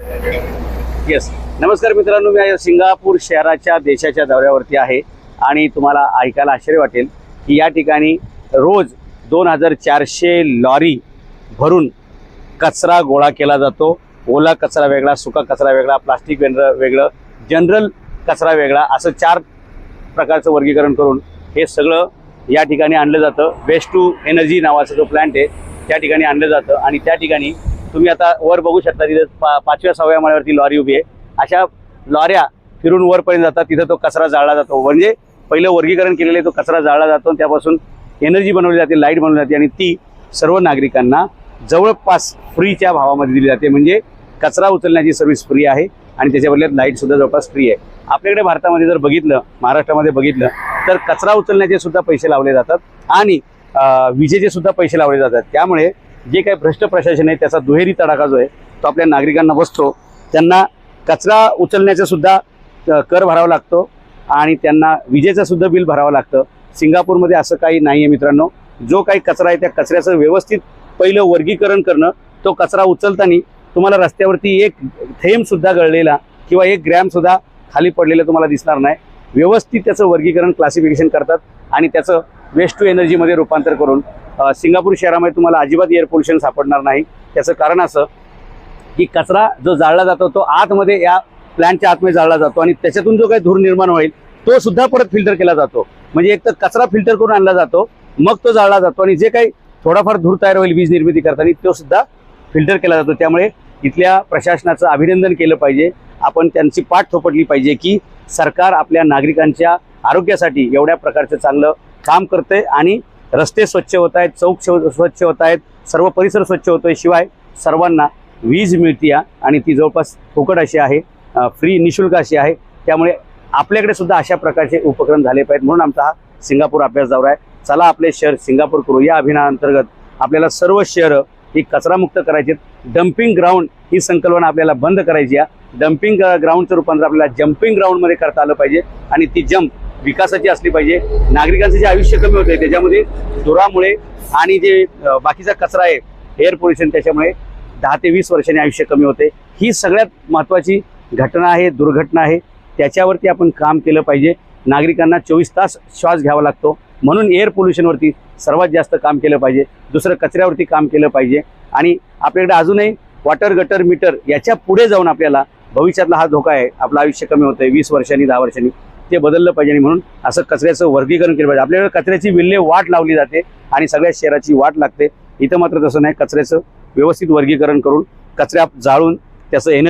Yes नमस्कार मित्रांनो मी आज सिंगापूर शहराच्या देशाच्या दौऱ्यावरती आहे आणि तुम्हाला ऐकायला आश्चर्य वाटेल की या ठिकाणी रोज दोन हजार चारशे लॉरी भरून कचरा गोळा केला जातो. ओला कचरा वेगळा सुका कचरा वेगळा प्लास्टिक वेगळं वेगळं जनरल कचरा वेगळा असं चार प्रकारचं वर्गीकरण करून हे सगळं या ठिकाणी आणलं जातं. वेस्ट टू एनर्जी नावाचा जो प्लॅन्ट आहे त्या ठिकाणी आणलं जातं आणि त्या ठिकाणी तुम्ही आता वर बघू शकता तिथे पा पाचव्या सहाव्या माळ्यावरती लॉरी उभी आहे. अशा लॉऱ्या फिरून वरपर्यंत जातात तिथं तो कचरा जाळला जातो. म्हणजे पहिलं वर्गीकरण केलेलं तो कचरा जाळला जातो आणि त्यापासून एनर्जी बनवली जाते लाइट बनवली जाते आणि ती सर्व नागरिकांना जवळपास फ्रीच्या भावामध्ये दिली जाते. म्हणजे कचरा उचलण्याची सर्व्हिस फ्री आहे आणि त्याच्या बदल्यात लाईटसुद्धा जवळपास फ्री आहे. आपल्याकडे भारतामध्ये जर बघितलं महाराष्ट्रामध्ये बघितलं तर कचरा उचलण्याचे सुद्धा पैसे लावले जातात आणि विजेचे सुद्धा पैसे लावले जातात. त्यामुळे जे काही भ्रष्ट प्रशासन आहे त्याचा दुहेरी तडाखा जो आहे तो आपल्या नागरिकांना बसतो. त्यांना कचरा उचलण्याचा सुद्धा कर भरावा लागतो आणि त्यांना विजेचं सुद्धा बिल भरावं लागतं. सिंगापूरमध्ये असं काही नाही आहे मित्रांनो. जो काही कचरा आहे त्या कचऱ्याचं व्यवस्थित पहिलं वर्गीकरण करणं तो कचरा उचलताना तुम्हाला रस्त्यावरती एक थेंबसुद्धा गळलेला किंवा एक ग्रॅमसुद्धा खाली पडलेलं तुम्हाला दिसणार नाही. व्यवस्थित त्याचं वर्गीकरण क्लासिफिकेशन करतात आणि त्याचं वेस्ट टू एनर्जीमध्ये रूपांतर करून सिंगापूर शहरामध्ये तुम्हाला अजिबात एअर पोल्युशन सापडणार नाही. त्याचं कारण असं की कचरा जो जाळला जातो तो आतमध्ये या प्लॅन्टच्या आतमध्ये जाळला जातो आणि त्याच्यातून जो काही धूर निर्माण होईल तो सुद्धा परत फिल्टर केला जातो. म्हणजे एक तर कचरा फिल्टर करून आणला जातो मग तो जाळला जातो आणि जे काही थोडाफार धूर तयार होईल वीज निर्मिती करताना तो सुद्धा फिल्टर केला जातो. त्यामुळे इथल्या प्रशासनाचं अभिनंदन केलं पाहिजे. आपण त्यांची पाठ थोपटली पाहिजे की सरकार आपल्या नागरिकांच्या आरोग्यासाठी एवढ्या प्रकारचं चांगलं काम करते आणि रस्ते स्वच्छ होत आहेत चौक स्व- स्वच्छ होत आहेत सर्व परिसर स्वच्छ होतोय. शिवाय सर्वांना वीज मिळते आणि ती जवळपास फुकट अशी आहे. फ्री निशुल्क अशी आहे. त्यामुळे आपल्याकडे सुद्धा अशा प्रकारचे उपक्रम झाले पाहिजेत म्हणून आमचा हा सिंगापूर अभ्यास दौरा आहे. चला आपले शहर सिंगापूर करू. या अभियानाअंतर्गत आपल्याला सर्व शहरं ही कचरामुक्त करायची डम्पिंग ग्राउंड ही संकल्पना आपल्याला बंद करायची आहे. डम्पिंग ग्राउंडचं रूपांतर आपल्याला जम्पिंग ग्राउंडमध्ये करता आलं पाहिजे आणि ती जम्प विकासाची असली पाहिजे. नागरिकांचं जे आयुष्य कमी होतं त्याच्यामध्ये धुरामुळे आणि जे बाकीचा कचरा आहे एअर पोल्युशन त्याच्यामुळे दहा ते वीस वर्षांनी आयुष्य कमी होते ही सगळ्यात महत्त्वाची घटना आहे दुर्घटना आहे. त्याच्यावरती आपण काम केलं पाहिजे. नागरिकांना चोवीस तास श्वास घ्यावा लागतो. म्हणून एअर पोल्युशनवरती सर्वात जास्त काम केलं पाहिजे. दुसरं कचऱ्यावरती काम केलं पाहिजे. आणि आपल्याकडे अजूनही वॉटर गटर मीटर याच्यापुढे जाऊन आपल्याला भविष्यातला हा धोका आहे. आपलं आयुष्य कमी होतं आहे वीस वर्षांनी दहा वर्षांनी. ते बदललं पाहिजे आणि म्हणून असं कचऱ्याचं वर्गीकरण केलं पाहिजे. आपल्याकडे कचऱ्याची विल्हे वाट लावली जाते आणि सगळ्या शहराची वाट लागते. इथं मात्र तसं नाही. कचऱ्याचं व्यवस्थित वर्गीकरण करून कचऱ्या जाळून त्याचं एनर्जी